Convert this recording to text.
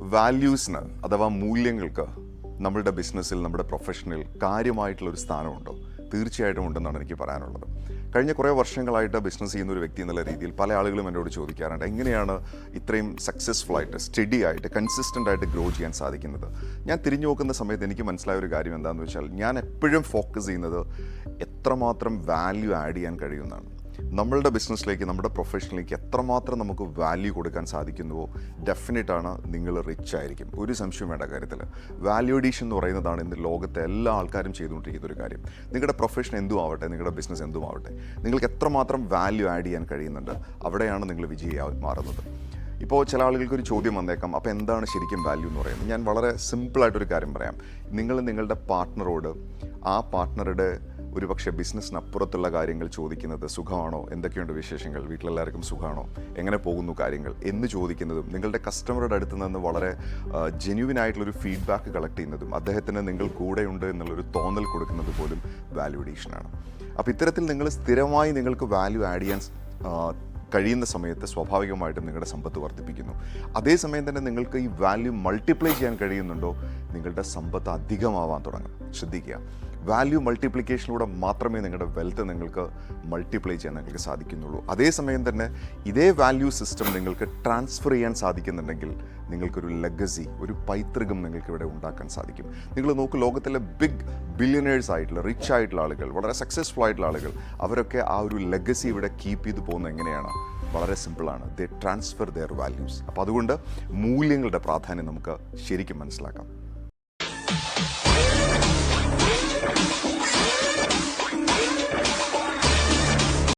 വാല്യൂസിന് അഥവാ മൂല്യങ്ങൾക്ക് നമ്മളുടെ ബിസിനസ്സിൽ നമ്മുടെ പ്രൊഫഷനിൽ കാര്യമായിട്ടുള്ളൊരു സ്ഥാനമുണ്ടോ? തീർച്ചയായിട്ടും ഉണ്ടെന്നാണ് എനിക്ക് പറയാനുള്ളത്. കഴിഞ്ഞ കുറേ വർഷങ്ങളായിട്ട് ബിസിനസ് ചെയ്യുന്ന ഒരു വ്യക്തി എന്നുള്ള രീതിയിൽ പല ആളുകളും എന്നോട് ചോദിക്കാറുണ്ട്. എങ്ങനെയാണ് ഇത്രയും സക്സസ്ഫുൾ ആയിട്ട് സ്റ്റഡി ആയിട്ട് കൺസിസ്റ്റന്റ് ആയിട്ട് ഗ്രോ ചെയ്യാൻ സാധിക്കുന്നത്? ഞാൻ തിരിഞ്ഞു നോക്കുന്ന സമയത്ത് എനിക്ക് മനസ്സിലായ ഒരു കാര്യം എന്താണെന്ന് വെച്ചാൽ ഞാൻ എപ്പോഴും ഫോക്കസ് ചെയ്യുന്നത് എത്രമാത്രം വാല്യൂ ആഡ് ചെയ്യാൻ കഴിയുമെന്നാണ്. നമ്മളുടെ ബിസിനസ്സിലേക്ക് നമ്മുടെ പ്രൊഫഷനിലേക്ക് എത്രമാത്രം നമുക്ക് വാല്യൂ കൊടുക്കാൻ സാധിക്കുന്നുവോ ഡെഫിനറ്റാണ് നിങ്ങൾ റിച്ച് ആയിരിക്കും. ഒരു സംശയം വേണ്ട കാര്യത്തിൽ വാല്യൂ അഡീഷൻ എന്ന് പറയുന്നതാണ് ഇന്ന് ലോകത്തെ എല്ലാ ആൾക്കാരും ചെയ്തുകൊണ്ടിരിക്കുന്ന ഒരു കാര്യം. നിങ്ങളുടെ പ്രൊഫഷൻ എന്തും ആവട്ടെ നിങ്ങളുടെ ബിസിനസ് എന്തും ആവട്ടെ നിങ്ങൾക്ക് എത്രമാത്രം വാല്യൂ ആഡ് ചെയ്യാൻ കഴിയുന്നുണ്ട് അവിടെയാണ് നിങ്ങൾ വിജയിയാ മാറുന്നത്. ഇപ്പോൾ ചില ആളുകൾക്ക് ഒരു ചോദ്യം വന്നേക്കാം അപ്പോൾ എന്താണ് ശരിക്കും വാല്യൂ എന്ന് പറയുന്നത്? ഞാൻ വളരെ സിമ്പിളായിട്ടൊരു കാര്യം പറയാം. നിങ്ങൾ നിങ്ങളുടെ പാർട്ട്ണറോട് ആ പാർട്ട്ണറുടെ ഒരുപക്ഷെ ബിസിനസ്സിനപ്പുറത്തുള്ള കാര്യങ്ങൾ ചോദിക്കുന്നത് സുഖമാണോ? എന്തൊക്കെയുണ്ട് വിശേഷങ്ങൾ? വീട്ടിലെല്ലാവർക്കും സുഖമാണോ? എങ്ങനെ പോകുന്നു കാര്യങ്ങൾ? എന്ന് ചോദിക്കുന്നതും നിങ്ങളുടെ കസ്റ്റമറുടെ അടുത്ത് നിന്ന് വളരെ ജെന്യുവിൻ ആയിട്ടുള്ളൊരു ഫീഡ്ബാക്ക് കളക്ട് ചെയ്യുന്നതും അദ്ദേഹത്തിന് നിങ്ങൾ കൂടെയുണ്ട് എന്നുള്ളൊരു തോന്നൽ കൊടുക്കുന്നത് പോലും വാല്യൂഡേഷനാണ് അപ്പോൾ ഇത്തരത്തിൽ നിങ്ങൾ സ്ഥിരമായി നിങ്ങൾക്ക് വാല്യൂ ആഡ് ചെയ്യാൻ കഴിയുന്ന സമയത്ത് സ്വാഭാവികമായിട്ടും നിങ്ങളുടെ സമ്പത്ത് വർദ്ധിപ്പിക്കുന്നു. അതേസമയം തന്നെ നിങ്ങൾക്ക് ഈ വാല്യൂ മൾട്ടിപ്ലൈ ചെയ്യാൻ കഴിയുന്നുണ്ടോ? നിങ്ങളുടെ സമ്പത്ത് അധികമാവാൻ തുടങ്ങും. ശ്രദ്ധിക്കുക. വാല്യൂ മൾട്ടിപ്ലിക്കേഷനിലൂടെ മാത്രമേ നിങ്ങളുടെ വെൽത്ത് നിങ്ങൾക്ക് മൾട്ടിപ്ലൈ ചെയ്യാൻ നിങ്ങൾക്ക് സാധിക്കുന്നുള്ളൂ. അതേസമയം തന്നെ ഇതേ വാല്യൂ സിസ്റ്റം നിങ്ങൾക്ക് ട്രാൻസ്ഫർ ചെയ്യാൻ സാധിക്കുന്നുണ്ടെങ്കിൽ നിങ്ങൾക്കൊരു ലെഗസി ഒരു പൈതൃകം നിങ്ങൾക്ക് ഇവിടെ ഉണ്ടാക്കാൻ സാധിക്കും. നിങ്ങൾ നോക്ക് ലോകത്തിലെ ബിഗ് ബില്യനേഴ്സ് ആയിട്ടുള്ള റിച്ച് ആയിട്ടുള്ള ആളുകൾ വളരെ സക്സസ്ഫുൾ ആയിട്ടുള്ള ആളുകൾ അവരൊക്കെ ആ ഒരു ലെഗസി ഇവിടെ കീപ്പ് ചെയ്ത് പോകുന്നത് എങ്ങനെയാണ്? വളരെ സിമ്പിളാണ് ദേ ട്രാൻസ്ഫർ ദെയർ വാല്യൂസ് അപ്പോൾ അതുകൊണ്ട് മൂല്യങ്ങളുടെ പ്രാധാന്യം നമുക്ക് ശരിക്കും മനസ്സിലാക്കാം.